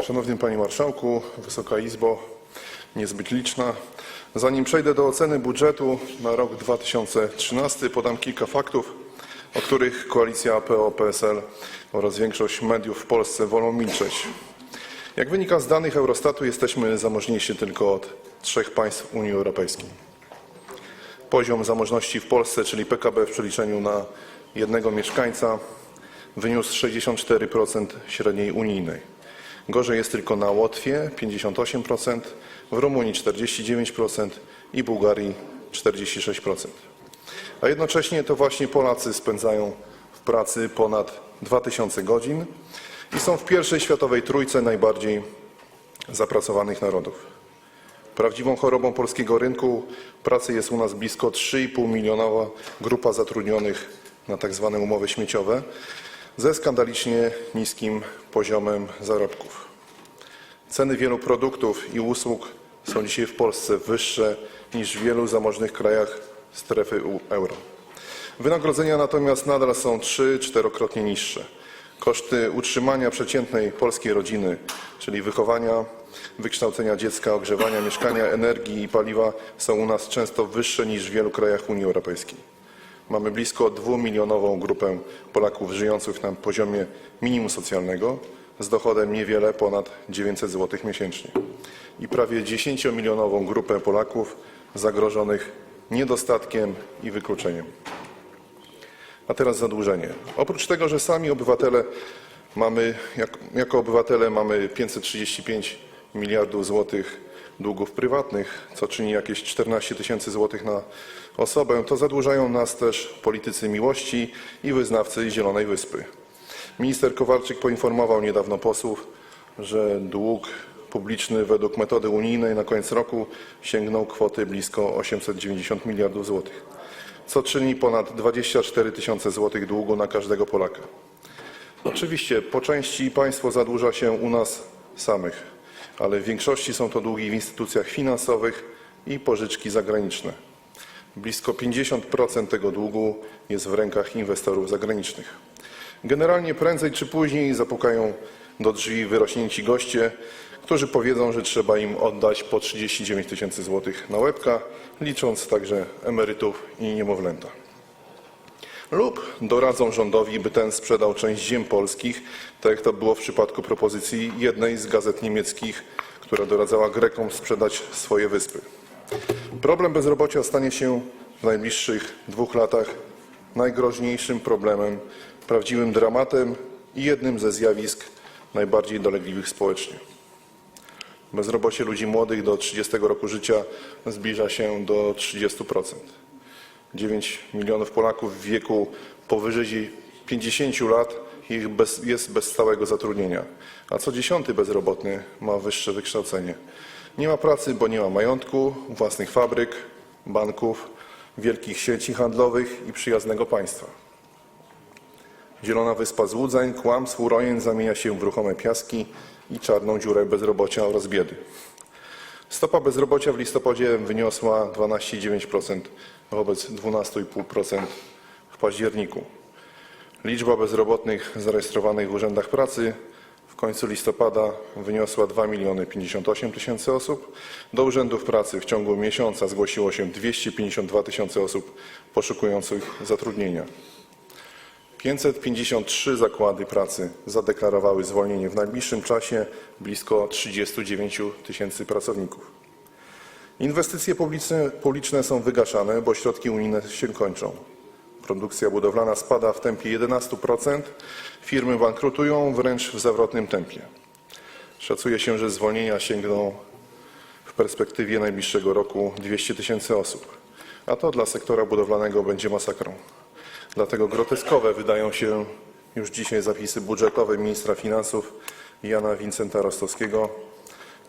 Szanowny Panie Marszałku, Wysoka Izbo, niezbyt liczna. Zanim przejdę do oceny budżetu na rok 2013, podam kilka faktów, o których koalicja PO-PSL oraz większość mediów w Polsce wolą milczeć. Jak wynika z danych Eurostatu, jesteśmy zamożniejsi tylko od trzech państw Unii Europejskiej. Poziom zamożności w Polsce, czyli PKB w przeliczeniu na jednego mieszkańca, wyniósł 64% średniej unijnej. Gorzej jest tylko na Łotwie 58%, w Rumunii 49% i Bułgarii 46%. A jednocześnie to właśnie Polacy spędzają w pracy ponad 2000 godzin i są w pierwszej światowej trójce najbardziej zapracowanych narodów. Prawdziwą chorobą polskiego rynku pracy jest u nas blisko 3,5 milionowa grupa zatrudnionych na tak zwane umowy śmieciowe ze skandalicznie niskim poziomem zarobków. Ceny wielu produktów i usług są dzisiaj w Polsce wyższe niż w wielu zamożnych krajach strefy euro. Wynagrodzenia natomiast nadal są 3-4krotnie niższe. Koszty utrzymania przeciętnej polskiej rodziny, czyli wychowania, wykształcenia dziecka, ogrzewania mieszkania, energii i paliwa są u nas często wyższe niż w wielu krajach Unii Europejskiej. Mamy blisko dwumilionową grupę Polaków żyjących na poziomie minimum socjalnego z dochodem niewiele ponad 900 zł miesięcznie i prawie 10-milionową grupę Polaków zagrożonych niedostatkiem i wykluczeniem. A teraz zadłużenie. Oprócz tego, że sami obywatele mamy, jak, jako obywatele mamy 535 miliardów złotych długów prywatnych, co czyni jakieś 14 tysięcy złotych na osobę, to zadłużają nas też politycy miłości i wyznawcy Zielonej Wyspy. Minister Kowalczyk poinformował niedawno posłów, że dług publiczny według metody unijnej na koniec roku sięgnął kwoty blisko 890 miliardów złotych co czyni ponad 24 tysiące złotych długu na każdego Polaka. Oczywiście po części państwo zadłuża się u nas samych, ale w większości są to długi w instytucjach finansowych i pożyczki zagraniczne. Blisko 50% tego długu jest w rękach inwestorów zagranicznych. Generalnie prędzej czy później zapukają do drzwi wyrośnięci goście, którzy powiedzą, że trzeba im oddać po 39 tysięcy złotych na łebka, licząc także emerytów i niemowlęta. Lub doradzą rządowi, by ten sprzedał część ziem polskich, tak jak to było w przypadku propozycji jednej z gazet niemieckich, która doradzała Grekom sprzedać swoje wyspy. Problem bezrobocia stanie się w najbliższych dwóch latach najgroźniejszym problemem, prawdziwym dramatem i jednym ze zjawisk najbardziej dolegliwych społecznie. Bezrobocie ludzi młodych do 30 roku życia zbliża się do 30%. 9 milionów Polaków w wieku powyżej 50 lat ich bez, jest bez stałego zatrudnienia, a co dziesiąty bezrobotny ma wyższe wykształcenie. Nie ma pracy, bo nie ma majątku, własnych fabryk, banków, wielkich sieci handlowych i przyjaznego państwa. Zielona wyspa złudzeń, kłamstw, urojeń zamienia się w ruchome piaski i czarną dziurę bezrobocia oraz biedy. Stopa bezrobocia w listopadzie wyniosła 12,9% wobec 12,5% w październiku. Liczba bezrobotnych zarejestrowanych w urzędach pracy w końcu listopada wyniosła 2 miliony 58 tysięcy osób. Do urzędów pracy w ciągu miesiąca zgłosiło się 252 tysiące osób poszukujących zatrudnienia. 553 zakłady pracy zadeklarowały zwolnienie w najbliższym czasie blisko 39 tysięcy pracowników. Inwestycje publiczne, publiczne są wygaszane, bo środki unijne się kończą. Produkcja budowlana spada w tempie 11%, firmy bankrutują wręcz w zawrotnym tempie. Szacuje się, że zwolnienia sięgną w perspektywie najbliższego roku 200 tysięcy osób, a to dla sektora budowlanego będzie masakrą. Dlatego groteskowe wydają się już dzisiaj zapisy budżetowe ministra finansów Jana Wincenta Rostowskiego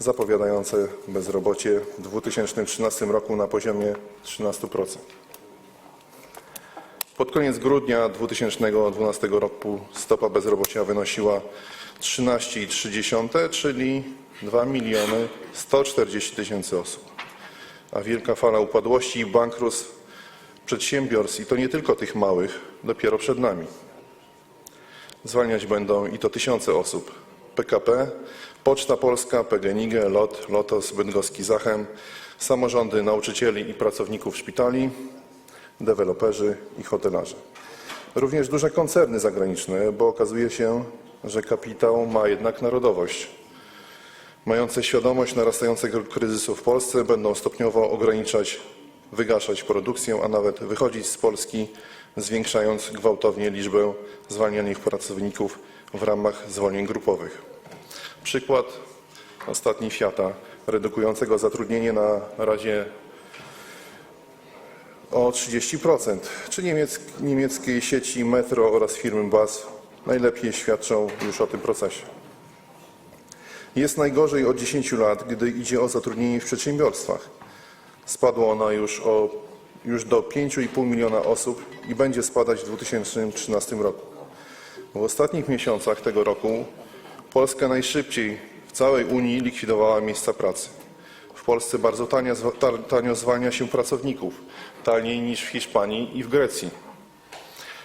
zapowiadające bezrobocie w 2013 roku na poziomie 13%. Pod koniec grudnia 2012 roku stopa bezrobocia wynosiła 13,3, czyli 2 miliony 140 tysięcy osób. A wielka fala upadłości i bankructw przedsiębiorstw, i to nie tylko tych małych, dopiero przed nami. Zwalniać będą i to tysiące osób, PKP, Poczta Polska, PGNiG, LOT, Lotos, Bydgoski Zachem, samorządy nauczycieli i pracowników szpitali, deweloperzy i hotelarze. Również duże koncerny zagraniczne, bo okazuje się, że kapitał ma jednak narodowość. Mające świadomość narastającego kryzysu w Polsce będą stopniowo ograniczać, wygaszać produkcję, a nawet wychodzić z Polski, zwiększając gwałtownie liczbę zwalnianych pracowników w ramach zwolnień grupowych. Przykład ostatni Fiata, redukującego zatrudnienie na razie o 30%, czy niemiec, niemieckiej sieci metro oraz firmy BAS najlepiej świadczą już o tym procesie. Jest najgorzej od 10 lat, gdy idzie o zatrudnienie w przedsiębiorstwach. Spadło ono już, o, już do 5,5 miliona osób i będzie spadać w 2013 roku. W ostatnich miesiącach tego roku Polska najszybciej w całej Unii likwidowała miejsca pracy. W Polsce bardzo tanio, tanio zwalnia się pracowników, taniej niż w Hiszpanii i w Grecji.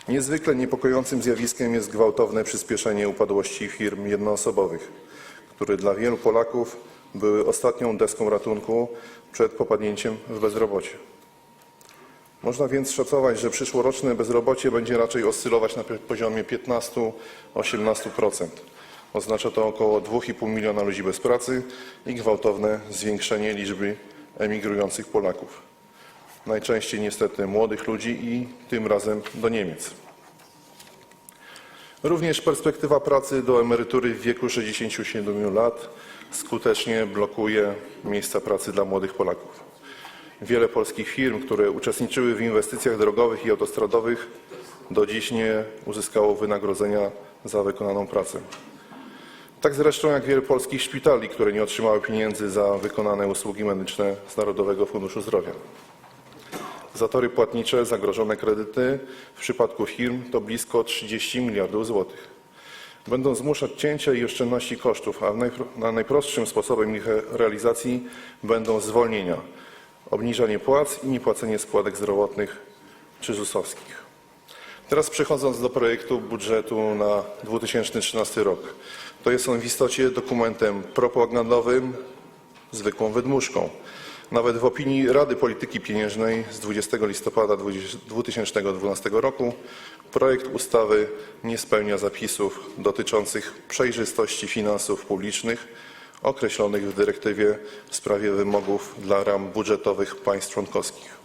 Niezwykle niepokojącym zjawiskiem jest gwałtowne przyspieszenie upadłości firm jednoosobowych, które dla wielu Polaków były ostatnią deską ratunku przed popadnięciem w bezrobocie. Można więc szacować, że przyszłoroczne bezrobocie będzie raczej oscylować na poziomie 15-18%. Oznacza to około 2,5 miliona ludzi bez pracy i gwałtowne zwiększenie liczby emigrujących Polaków. Najczęściej niestety młodych ludzi i tym razem do Niemiec. Również perspektywa pracy do emerytury w wieku 67 lat skutecznie blokuje miejsca pracy dla młodych Polaków. Wiele polskich firm, które uczestniczyły w inwestycjach drogowych i autostradowych, do dziś nie uzyskało wynagrodzenia za wykonaną pracę. Tak zresztą jak wiele polskich szpitali, które nie otrzymały pieniędzy za wykonane usługi medyczne z Narodowego Funduszu Zdrowia. Zatory płatnicze, zagrożone kredyty w przypadku firm to blisko 30 miliardów złotych. Będą zmuszać cięcia i oszczędności kosztów, a na najprostszym sposobem ich realizacji będą zwolnienia, obniżanie płac i niepłacenie składek zdrowotnych czy ZUS-owskich. Teraz przechodząc do projektu budżetu na 2013 rok. To jest on w istocie dokumentem propagandowym, zwykłą wydmuszką. Nawet w opinii Rady Polityki Pieniężnej z 20 listopada 2012 roku projekt ustawy nie spełnia zapisów dotyczących przejrzystości finansów publicznych określonych w dyrektywie w sprawie wymogów dla ram budżetowych państw członkowskich.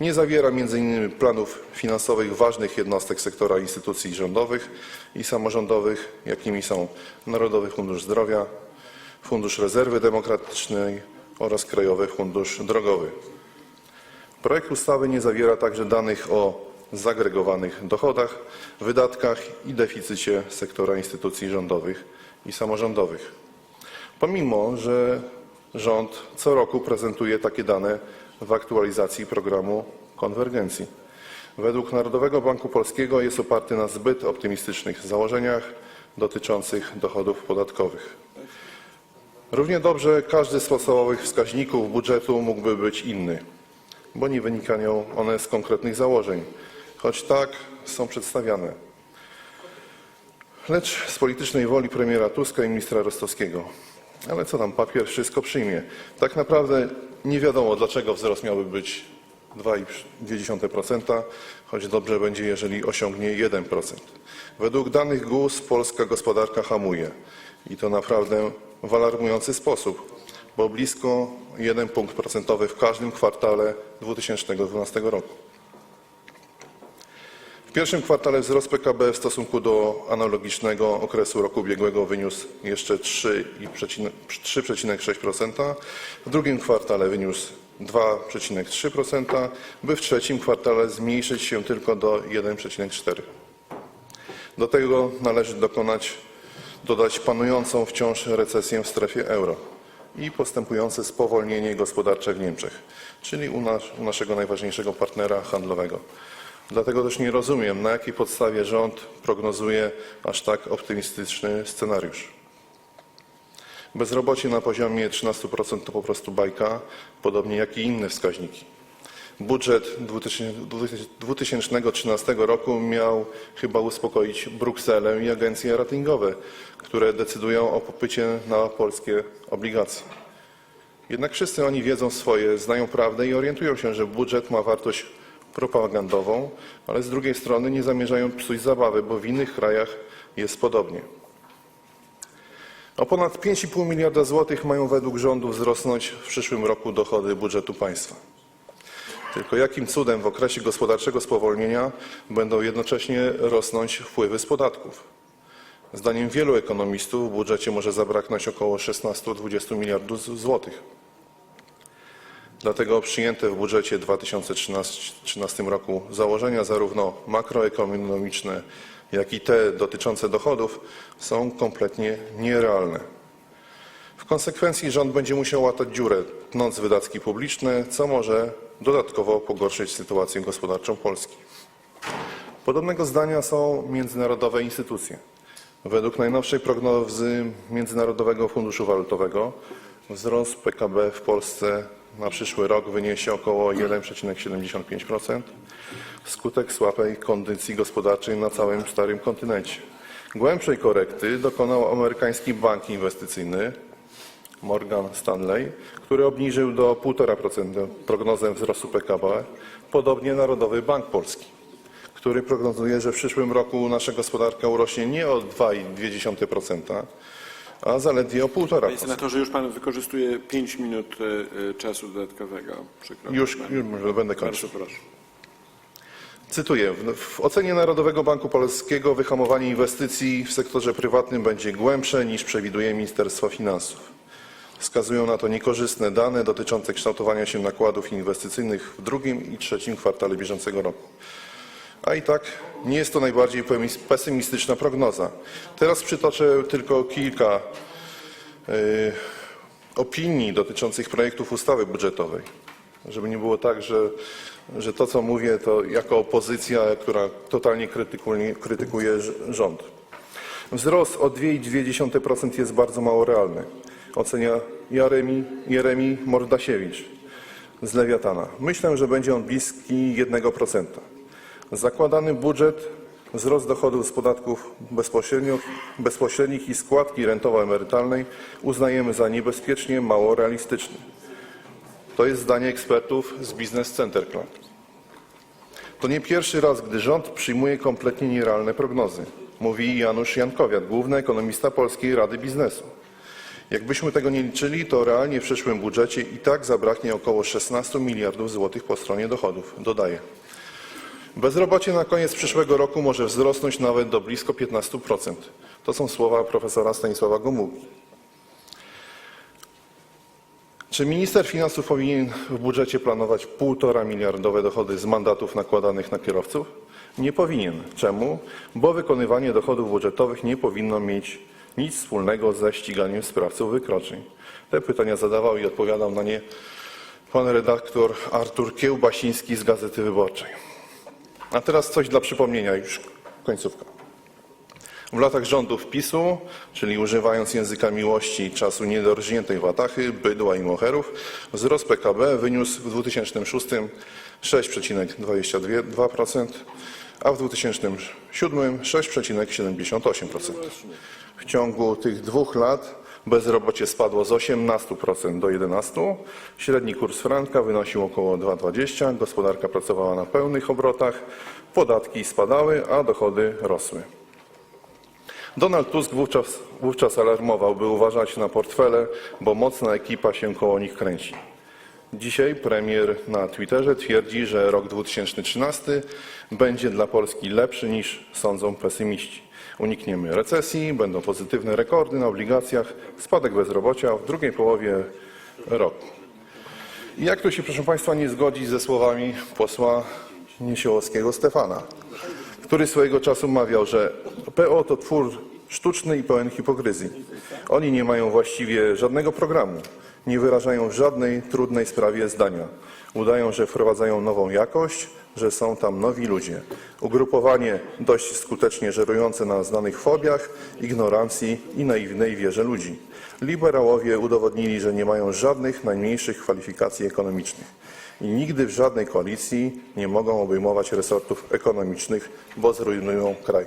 Nie zawiera m.in. planów finansowych ważnych jednostek sektora instytucji rządowych i samorządowych, jakimi są Narodowy Fundusz Zdrowia, Fundusz Rezerwy Demokratycznej oraz Krajowy Fundusz Drogowy. Projekt ustawy nie zawiera także danych o zagregowanych dochodach, wydatkach i deficycie sektora instytucji rządowych i samorządowych. Pomimo, że rząd co roku prezentuje takie dane w aktualizacji programu konwergencji. Według Narodowego Banku Polskiego jest oparty na zbyt optymistycznych założeniach dotyczących dochodów podatkowych. Równie dobrze każdy z podstawowych wskaźników budżetu mógłby być inny, bo nie wynikają one z konkretnych założeń, choć tak są przedstawiane. Lecz z politycznej woli premiera Tuska i ministra Rostowskiego. Ale co tam, papier wszystko przyjmie. Tak naprawdę nie wiadomo, dlaczego wzrost miałby być 2,2%, choć dobrze będzie, jeżeli osiągnie 1%. Według danych GUS polska gospodarka hamuje i to naprawdę w alarmujący sposób, bo blisko 1 punkt procentowy w każdym kwartale 2012 roku. Pierwszym kwartale wzrost PKB w stosunku do analogicznego okresu roku ubiegłego wyniósł jeszcze 3,6%, 3,6%, w drugim kwartale wyniósł 2,3%, by w trzecim kwartale zmniejszyć się tylko do 1,4%. Do tego należy dokonać, dodać panującą wciąż recesję w strefie euro i postępujące spowolnienie gospodarcze w Niemczech, czyli u, nas, u naszego najważniejszego partnera handlowego. Dlatego też nie rozumiem, na jakiej podstawie rząd prognozuje aż tak optymistyczny scenariusz. Bezrobocie na poziomie 13% to po prostu bajka, podobnie jak i inne wskaźniki. budżet 2013 roku miał chyba uspokoić Brukselę i agencje ratingowe, które decydują o popycie na polskie obligacje. Jednak wszyscy oni wiedzą swoje, znają prawdę i orientują się, że budżet ma wartość propagandową, ale z drugiej strony nie zamierzają psuć zabawy, bo w innych krajach jest podobnie. O ponad 5,5 miliarda złotych mają według rządu wzrosnąć w przyszłym roku dochody budżetu państwa. Tylko jakim cudem w okresie gospodarczego spowolnienia będą jednocześnie rosnąć wpływy z podatków? Zdaniem wielu ekonomistów w budżecie może zabraknąć około 16-20 miliardów złotych. Dlatego przyjęte w budżecie 2013 roku założenia zarówno makroekonomiczne, jak i te dotyczące dochodów są kompletnie nierealne. W konsekwencji rząd będzie musiał łatać dziurę, tnąc wydatki publiczne, co może dodatkowo pogorszyć sytuację gospodarczą Polski. Podobnego zdania są międzynarodowe instytucje. Według najnowszej prognozy Międzynarodowego Funduszu Walutowego wzrost PKB w Polsce na przyszły rok wyniesie około 1,75% wskutek słabej kondycji gospodarczej na całym starym kontynencie. Głębszej korekty dokonał amerykański bank inwestycyjny Morgan Stanley, który obniżył do 1,5% prognozę wzrostu PKB, podobnie Narodowy Bank Polski który prognozuje, że w przyszłym roku nasza gospodarka urośnie nie o 2,2%, a zaledwie o Panie 1,5%. senatorze, już pan wykorzystuje 5 minut e, e, czasu dodatkowego. Przykro mi. Już, już może będę kończył. Bardzo proszę. Cytuję. W, w ocenie Narodowego Banku Polskiego wyhamowanie inwestycji w sektorze prywatnym będzie głębsze niż przewiduje Ministerstwo Finansów. Wskazują na to niekorzystne dane dotyczące kształtowania się nakładów inwestycyjnych w drugim i trzecim kwartale bieżącego roku. A i tak nie jest to najbardziej pesymistyczna prognoza. Teraz przytoczę tylko kilka y, opinii dotyczących projektów ustawy budżetowej. Żeby nie było tak, że, że to, co mówię, to jako opozycja, która totalnie krytykuje, krytykuje rząd. Wzrost o 2,2% jest bardzo mało realny. Ocenia Jeremi, Jeremi Mordasiewicz z Lewiatana. Myślę, że będzie on bliski 1%. Zakładany budżet, wzrost dochodów z podatków bezpośrednich, bezpośrednich i składki rentowo-emerytalnej uznajemy za niebezpiecznie mało realistyczny. To jest zdanie ekspertów z Business Center Club. To nie pierwszy raz, gdy rząd przyjmuje kompletnie nierealne prognozy, mówi Janusz Jankowiat, główny ekonomista Polskiej Rady Biznesu. Jakbyśmy tego nie liczyli, to realnie w przyszłym budżecie i tak zabraknie około 16 miliardów złotych po stronie dochodów, dodaje. Bezrobocie na koniec przyszłego roku może wzrosnąć nawet do blisko 15%. To są słowa profesora Stanisława Gomułki. Czy minister finansów powinien w budżecie planować półtora miliardowe dochody z mandatów nakładanych na kierowców? Nie powinien. Czemu? Bo wykonywanie dochodów budżetowych nie powinno mieć nic wspólnego ze ściganiem sprawców wykroczeń. Te pytania zadawał i odpowiadał na nie pan redaktor Artur Kiełbasiński z Gazety Wyborczej. A teraz coś dla przypomnienia, już końcówka. W latach rządów PiSu, czyli używając języka miłości czasu niedorżniętej watachy, bydła i moherów, wzrost PKB wyniósł w 2006 6,22%, a w 2007 6,78%. W ciągu tych dwóch lat bezrobocie spadło z 18% do 11%, średni kurs franka wynosił około 2,20, gospodarka pracowała na pełnych obrotach, podatki spadały, a dochody rosły. Donald Tusk wówczas, wówczas alarmował, by uważać na portfele, bo mocna ekipa się koło nich kręci. Dzisiaj premier na Twitterze twierdzi, że rok 2013 będzie dla Polski lepszy niż sądzą pesymiści. Unikniemy recesji, będą pozytywne rekordy na obligacjach, spadek bezrobocia w drugiej połowie roku. I jak tu się, proszę Państwa, nie zgodzić ze słowami posła Niesiołowskiego Stefana, który swojego czasu mawiał, że PO to twór sztuczny i pełen hipokryzji. Oni nie mają właściwie żadnego programu, nie wyrażają w żadnej trudnej sprawie zdania. Udają, że wprowadzają nową jakość, że są tam nowi ludzie. Ugrupowanie dość skutecznie żerujące na znanych fobiach, ignorancji i naiwnej wierze ludzi. Liberałowie udowodnili, że nie mają żadnych najmniejszych kwalifikacji ekonomicznych. i nigdy w żadnej koalicji nie mogą obejmować resortów ekonomicznych, bo zrujnują kraj.